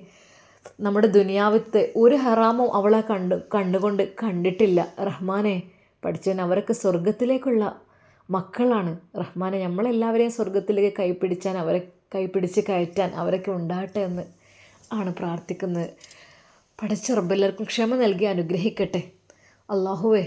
നമ്മുടെ ദുനിയാവത്ത് ഒരു ഹറാമും അവളെ കണ്ടു കണ്ടുകൊണ്ട് കണ്ടിട്ടില്ല. റഹ്മാനെ പഠിച്ചവൻ അവരൊക്കെ സ്വർഗത്തിലേക്കുള്ള മക്കളാണ്. റഹ്മാനെ നമ്മളെല്ലാവരെയും സ്വർഗത്തിലേക്ക് കൈപ്പിടിച്ചാൻ അവരെ കൈപ്പിടിച്ച് കയറ്റാൻ അവരൊക്കെ ഉണ്ടാകട്ടെ എന്ന് ആണ് പ്രാർത്ഥിക്കുന്നത്. പഠിച്ച റബ്ബെല്ലാവർക്കും ക്ഷമ നൽകി അനുഗ്രഹിക്കട്ടെ. അള്ളാഹുവേ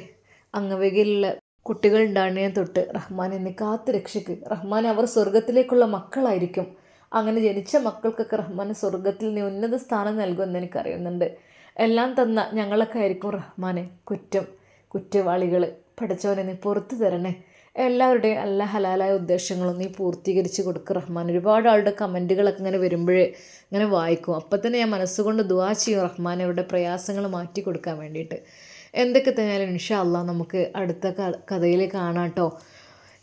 അങ്ങവകയിലുള്ള കുട്ടികൾ ഉണ്ടാകുന്നതിനെ തൊട്ട് റഹ്മാൻ എന്നെ കാത്ത് രക്ഷിക്ക്. റഹ്മാൻ അവർ സ്വർഗത്തിലേക്കുള്ള മക്കളായിരിക്കും. അങ്ങനെ ജനിച്ച മക്കൾക്കൊക്കെ റഹ്മാൻ സ്വർഗത്തിൽ നീ ഉന്നത സ്ഥാനം നൽകുമെന്ന് എനിക്കറിയുന്നുണ്ട്. എല്ലാം തന്ന ഞങ്ങളൊക്കെ ആയിരിക്കും റഹ്മാനെ. കുറ്റം കുറ്റവാളികൾ പഠിച്ചവനെ നീ പുറത്തു തരണേ. എല്ലാവരുടെയും എല്ലാ ഹലാലായ ഉദ്ദേശങ്ങളും നീ പൂർത്തീകരിച്ച് കൊടുക്കുക റഹ്മാൻ. ഒരുപാട് ആളുടെ കമന്റുകളൊക്കെ ഇങ്ങനെ വരുമ്പോഴേ ഇങ്ങനെ വായിക്കും. അപ്പം തന്നെ ഞാൻ മനസ്സുകൊണ്ട് ദുവാ ചെയ്യും റഹ്മാൻ അവരുടെ പ്രയാസങ്ങൾ മാറ്റി കൊടുക്കാൻ വേണ്ടിയിട്ട്. എന്തൊക്കെ തന്നെയാലും ഇൻഷാ അള്ളാഹ് നമുക്ക് അടുത്ത കഥയിൽ കാണാം കേട്ടോ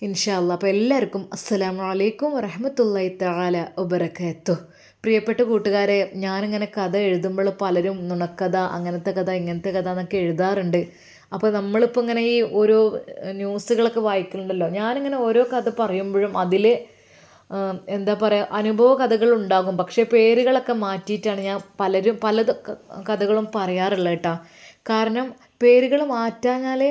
ഇൻഷാല്ല അപ്പോൾ എല്ലാവർക്കും അസ്സലാമു അലൈക്കും വറഹമത്തല്ലായി തആല വബറകാത്തു. പ്രിയപ്പെട്ട കൂട്ടുകാരെ ഞാനിങ്ങനെ കഥ എഴുതുമ്പോൾ പലരും നുണക്കഥ അങ്ങനത്തെ കഥ ഇങ്ങനത്തെ കഥ എന്നൊക്കെ എഴുതാറുണ്ട്. അപ്പോൾ നമ്മളിപ്പോൾ ഇങ്ങനെ ഈ ഓരോ ന്യൂസുകളൊക്കെ വായിക്കുന്നുണ്ടല്ലോ ഞാനിങ്ങനെ ഓരോ കഥ പറയുമ്പോഴും അതിൽ എന്താ പറയുക അനുഭവ കഥകൾ ഉണ്ടാകും. പക്ഷേ പേരുകളൊക്കെ മാറ്റിയിട്ടാണ് ഞാൻ പലരും പല കഥകളും പറയാറുള്ളത് കേട്ടോ. കാരണം പേരുകൾ മാറ്റാഞ്ഞാൽ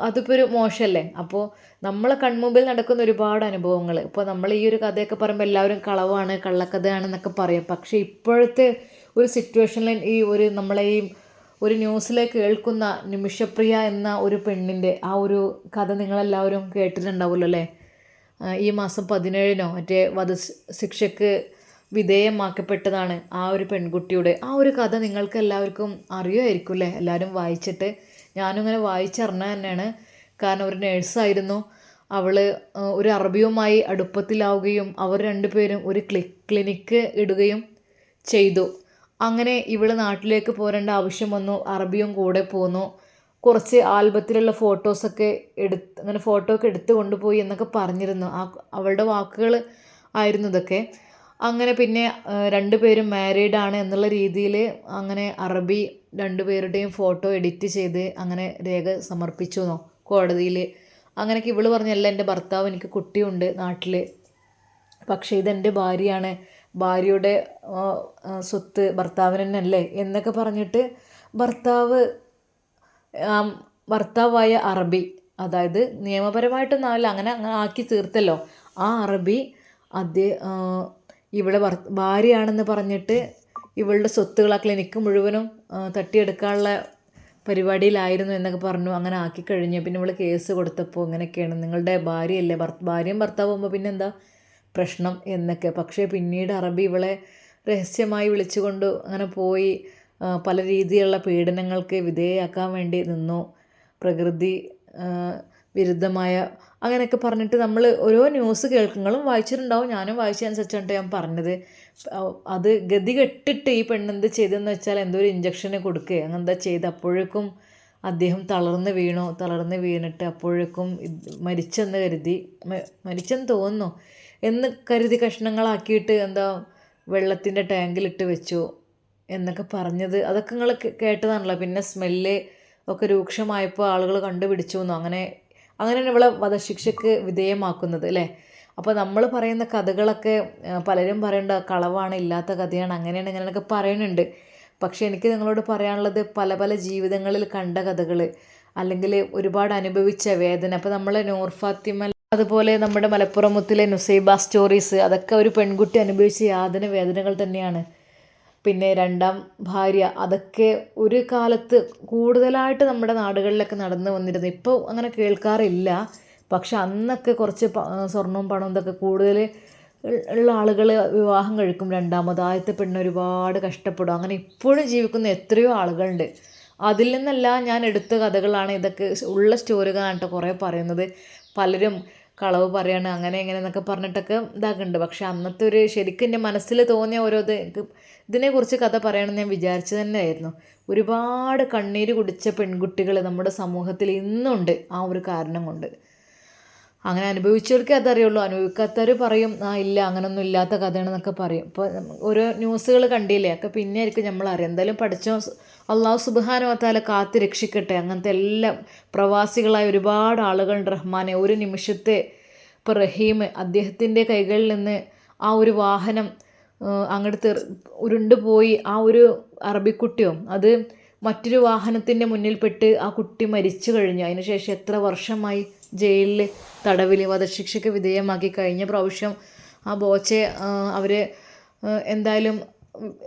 അതിപ്പോൾ ഒരു മോശമല്ലേ അപ്പോൾ നമ്മളെ കൺമുമ്പിൽ നടക്കുന്ന ഒരുപാട് അനുഭവങ്ങൾ ഇപ്പോൾ നമ്മൾ ഈ ഒരു കഥയൊക്കെ പറയുമ്പോൾ എല്ലാവരും കളവാണ് കള്ളക്കഥയാണെന്നൊക്കെ പറയും. പക്ഷേ ഇപ്പോഴത്തെ ഒരു സിറ്റുവേഷനിൽ ഈ ഒരു നമ്മളെ ഈ ഒരു ന്യൂസിലെ കേൾക്കുന്ന നിമിഷപ്രിയ എന്ന ഒരു പെണ്ണിന്റെ ആ ഒരു കഥ നിങ്ങളെല്ലാവരും കേട്ടിട്ടുണ്ടാവുമല്ലോ അല്ലേ? ഈ മാസം പതിനേഴിനോ മറ്റേ വധശിക്ഷയ്ക്ക് വിധേയമാക്കപ്പെട്ടതാണ് ആ ഒരു പെൺകുട്ടിയുടെ. ആ ഒരു കഥ നിങ്ങൾക്ക് എല്ലാവർക്കും അറിയുമായിരിക്കും അല്ലേ? എല്ലാവരും വായിച്ചിട്ട്. ഞാനും ഇങ്ങനെ വായിച്ചറിഞ്ഞ തന്നെയാണ്. കാരണം ഒരു നേഴ്സായിരുന്നു. അവൾ ഒരു അറബിയുമായി അടുപ്പത്തിലാവുകയും അവർ രണ്ടുപേരും ഒരു ക്ലി ക്ലിനിക്ക് ഇടുകയും ചെയ്തു. അങ്ങനെ ഇവൾ നാട്ടിലേക്ക് പോരേണ്ട ആവശ്യം വന്നു. അറബിയും കൂടെ പോന്നു. കുറച്ച് ആൽബത്തിലുള്ള ഫോട്ടോസൊക്കെ എടുത്ത് അങ്ങനെ ഫോട്ടോ ഒക്കെ എടുത്ത് കൊണ്ടുപോയി എന്നൊക്കെ പറഞ്ഞിരുന്നു. ആ അവളുടെ വാക്കുകൾ ആയിരുന്നു ഇതൊക്കെ. അങ്ങനെ പിന്നെ രണ്ടുപേരും മാരീഡ് ആണ് എന്നുള്ള രീതിയിൽ അങ്ങനെ അറബി രണ്ടുപേരുടെയും ഫോട്ടോ എഡിറ്റ് ചെയ്ത് അങ്ങനെ രേഖ സമർപ്പിച്ചു എന്നോ കോടതിയിൽ അങ്ങനെയൊക്കെ ഇവൾ പറഞ്ഞല്ല എന്റെ ഭർത്താവ് എനിക്ക് കുട്ടിയുണ്ട് നാട്ടിൽ പക്ഷേ ഇതെന്റെ ഭാര്യയാണ്. ഭാര്യയുടെ സ്വത്ത് ഭർത്താവിന് തന്നെ അല്ലേ എന്നൊക്കെ പറഞ്ഞിട്ട് ഭർത്താവ് ഭർത്താവായ അറബി അതായത് നിയമപരമായിട്ടൊന്നും അങ്ങനെ അങ്ങനെ ആക്കി തീർത്തല്ലോ. ആ അറബി അതേ ഇവളെ ഭാര്യയാണെന്ന് പറഞ്ഞിട്ട് ഇവളുടെ സ്വത്തുകൾ ആ ക്ലിനിക്ക് മുഴുവനും തട്ടിയെടുക്കാനുള്ള പരിപാടിയിലായിരുന്നു എന്നൊക്കെ പറഞ്ഞു. അങ്ങനെ ആക്കി കഴിഞ്ഞു. പിന്നെ ഇവൾ കേസ് കൊടുത്തപ്പോൾ ഇങ്ങനെയൊക്കെയാണ്. നിങ്ങളുടെ ഭാര്യയല്ലേ? ഭർ ഭാര്യയും ഭർത്താവുമ്പോൾ പിന്നെ എന്താ പ്രശ്നം എന്നൊക്കെ. പക്ഷേ പിന്നീട് അറബി ഇവളെ രഹസ്യമായി വിളിച്ചുകൊണ്ട് അങ്ങനെ പോയി പല രീതിയിലുള്ള പീഡനങ്ങൾക്ക് വിധേയയാക്കാൻ വേണ്ടി നിന്നു. പ്രകൃതി വിരുദ്ധമായ അങ്ങനെയൊക്കെ പറഞ്ഞിട്ട് നമ്മൾ ഓരോ ന്യൂസ് കേൾക്കുന്നതും വായിച്ചിട്ടുണ്ടാവും. ഞാനും വായിച്ചതനുസരിച്ചാണ് ഞാൻ പറഞ്ഞത്. അത് ഗതി കെട്ടിട്ട് ഈ പെണ്ണെന്ത് ചെയ്തെന്ന് വെച്ചാൽ എന്തോ ഒരു ഇഞ്ചക്ഷന് കൊടുക്കുക അങ്ങനെന്താ ചെയ്ത്? അപ്പോഴേക്കും അദ്ദേഹം തളർന്ന് വീണു. തളർന്ന് വീണിട്ട് അപ്പോഴേക്കും മരിച്ചെന്ന് കരുതി. മരിച്ചെന്ന് തോന്നുന്നു. എന്ന് കരുതി കഷ്ണങ്ങളാക്കിയിട്ട് എന്താ വെള്ളത്തിന്റെ ടാങ്കിലിട്ട് വെച്ചു എന്നൊക്കെ പറഞ്ഞത്. അതൊക്കെ നിങ്ങൾ കേട്ടതാണല്ലോ. പിന്നെ സ്മെല്ല് ഒക്കെ രൂക്ഷമായപ്പോൾ ആളുകൾ കണ്ടുപിടിച്ചു. എന്നോ അങ്ങനെ അങ്ങനെയാണ് ഇവളെ വധശിക്ഷയ്ക്ക് വിധേയമാക്കുന്നത് അല്ലേ? അപ്പോൾ നമ്മൾ പറയുന്ന കഥകളൊക്കെ പലരും പറയേണ്ട കളവാണ് ഇല്ലാത്ത കഥയാണ് അങ്ങനെയാണ് ഇങ്ങനെയൊക്കെ പറയുന്നുണ്ട്. പക്ഷേ എനിക്ക് നിങ്ങളോട് പറയാനുള്ളത് പല പല ജീവിതങ്ങളിൽ കണ്ട കഥകൾ അല്ലെങ്കിൽ ഒരുപാട് അനുഭവിച്ച വേദന. അപ്പോൾ നമ്മൾ നൂർ ഫാത്തിമ അതുപോലെ നമ്മുടെ മലപ്പുറം മുത്തിലെ നുസൈബ സ്റ്റോറീസ് അതൊക്കെ ഒരു പെൺകുട്ടി അനുഭവിച്ച യാതന വേദനകൾ തന്നെയാണ്. പിന്നെ രണ്ടാം ഭാര്യ അതൊക്കെ ഒരു കാലത്ത് കൂടുതലായിട്ട് നമ്മുടെ നാടുകളിലൊക്കെ നടന്നു വന്നിരുന്നു. ഇപ്പോൾ അങ്ങനെ കേൾക്കാറില്ല. പക്ഷെ അന്നൊക്കെ കുറച്ച് സ്വർണവും പണവും ഇതൊക്കെ കൂടുതൽ ഉള്ള ആളുകൾ വിവാഹം കഴിക്കും. രണ്ടാമത് ആദ്യത്തെ പെണ്ണ് ഒരുപാട് കഷ്ടപ്പെടും. അങ്ങനെ ഇപ്പോഴും ജീവിക്കുന്ന എത്രയോ ആളുകളുണ്ട്. അതിൽ നിന്നല്ല ഞാൻ എടുത്ത കഥകളാണ് ഇതൊക്കെ ഉള്ള സ്റ്റോറികളാണ് കേട്ടോ കുറേ പറയുന്നത്. പലരും കളവ് പറയാണ് അങ്ങനെ ഇങ്ങനെ എന്നൊക്കെ പറഞ്ഞിട്ടൊക്കെ ഇതാക്കുന്നുണ്ട്. പക്ഷെ അന്നത്തെ ഒരു ശരിക്കും എന്റെ മനസ്സിൽ തോന്നിയ ഓരോ ഇത് ഇതിനെക്കുറിച്ച് കഥ പറയണമെന്ന് ഞാൻ വിചാരിച്ചു തന്നെയായിരുന്നു. ഒരുപാട് കണ്ണീര് കുടിച്ച പെൺകുട്ടികൾ നമ്മുടെ സമൂഹത്തിൽ ഇന്നുണ്ട് ആ ഒരു കാരണം കൊണ്ട്. അങ്ങനെ അനുഭവിച്ചവർക്കേ അതറിയുള്ളൂ. അനുഭവിക്കാത്തവർ പറയും ആ ഇല്ല അങ്ങനൊന്നും ഇല്ലാത്ത കഥയാണെന്നൊക്കെ പറയും. ഇപ്പോൾ ഓരോ ന്യൂസുകൾ കണ്ടില്ലേ? ഒക്കെ പിന്നെ ആയിരിക്കും നമ്മൾ അറിയാം എന്തായാലും പഠിച്ചോ അള്ളാഹു സുബാനുവത്താല കാത്ത് രക്ഷിക്കട്ടെ. അങ്ങനത്തെ എല്ലാം പ്രവാസികളായ ഒരുപാട് ആളുകൾ റഹ്മാനെ ഒരു നിമിഷത്തെ ഇപ്പോൾ റഹീം അദ്ദേഹത്തിന്റെ കൈകളിൽ നിന്ന് ആ ഒരു വാഹനം അങ്ങോട്ട് ഉരുണ്ടുപോയി ആ ഒരു അറബിക്കുട്ടിയോ അത് മറ്റൊരു വാഹനത്തിന്റെ മുന്നിൽപ്പെട്ട് ആ കുട്ടി മരിച്ചു കഴിഞ്ഞു. അതിനുശേഷം എത്ര വർഷമായി ജയിലിൽ തടവിൽ വധശിക്ഷയ്ക്ക് വിധേയമാക്കി കഴിഞ്ഞ പ്രാവശ്യം ആ ബോച്ചെ അവർ എന്തായാലും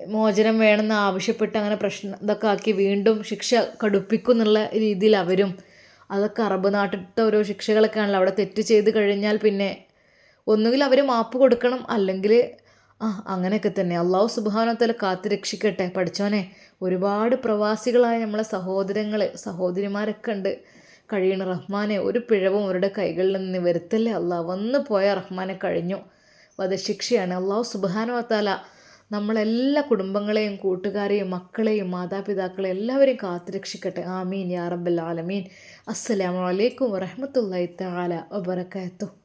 മോചനം വേണമെന്ന് ആവശ്യപ്പെട്ട് അങ്ങനെ പ്രശ്നം ഇതൊക്കെ ആക്കി വീണ്ടും ശിക്ഷ കടുപ്പിക്കും എന്നുള്ള രീതിയിൽ അവരും അതൊക്കെ അറബ് നാട്ടിലത്തെ ഓരോ ശിക്ഷകളൊക്കെയാണല്ലോ അവിടെ തെറ്റ് ചെയ്ത് കഴിഞ്ഞാൽ പിന്നെ ഒന്നുകിൽ അവർ മാപ്പ് കൊടുക്കണം അല്ലെങ്കിൽ ആ അങ്ങനെയൊക്കെ തന്നെ. അള്ളാഹു സുബാനത്തല കാത്തു രക്ഷിക്കട്ടെ. പഠിച്ചോനെ ഒരുപാട് പ്രവാസികളായ നമ്മളെ സഹോദരങ്ങൾ സഹോദരിമാരൊക്കെ ഉണ്ട്. കഴിയണ റഹ്മാനെ ഒരു പിഴവും അവരുടെ കൈകളിൽ നിന്ന് വരുത്തല്ലേ? അള്ളാഹ് വന്നു പോയ റഹ്മാനെ കഴിഞ്ഞു. വധശിക്ഷയാണ്. അള്ളാഹു സുബാനുവത്താല നമ്മളെല്ലാ കുടുംബങ്ങളെയും കൂട്ടുകാരെയും മക്കളെയും മാതാപിതാക്കളെയും എല്ലാവരെയും കാത്തുരക്ഷിക്കട്ടെ ആമീൻ. യാ റബ്ബൽ ആലമീൻ. അസ്സലാമു അലൈക്കും വറഹ്മത്തുള്ളാഹി തആല വബറകാതുഹു.